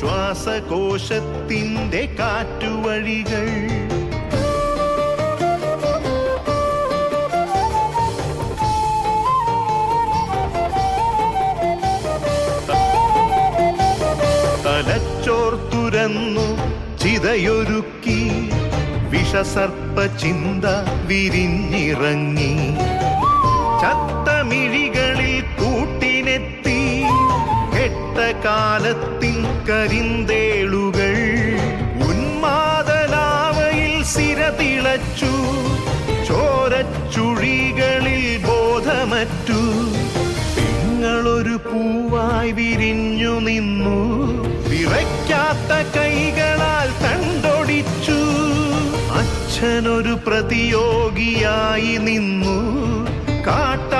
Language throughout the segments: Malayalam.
ശ്വാസകോശത്തിന്റെ കാറ്റുവഴികൾ. തലച്ചോർ തുരന്നു ചിതയൊരുക്കി വിഷസർപ്പ ചിന്ത വിരിഞ്ഞിറങ്ങി ചത്തമിഴികളിൽ കാലത്തിൻ കരിന്തേളുകൾ ഉന്മാദലാവയിൽ സിരതിളച്ചു ചോരച്ചുഴികളിൽ ബോധമറ്റു. നിങ്ങളൊരു പൂവായി വിരിഞ്ഞു നിന്നു വിറയ്ക്കാത്ത കൈകളാൽ കണ്ടൊടിച്ചു അച്ഛനൊരു പ്രതിയോഗിയായി നിന്നു കാട്ടാള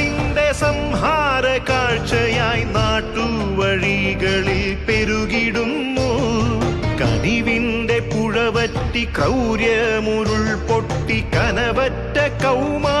നാട്ടുവഴികളിൽ പെരുകിടുന്നു. കനിവിന്റെ പുഴവറ്റി ക്രൗര്യമുരുൾ പൊട്ടി കനവറ്റ കൗമാര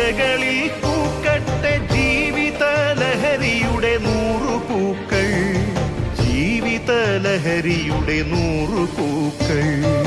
സിരകളിൽ പൂക്കട്ടെ ജീവിത ലഹരിയുടെ നൂറു പൂക്കൾ. ജീവിത ലഹരിയുടെ നൂറു പൂക്കൾ.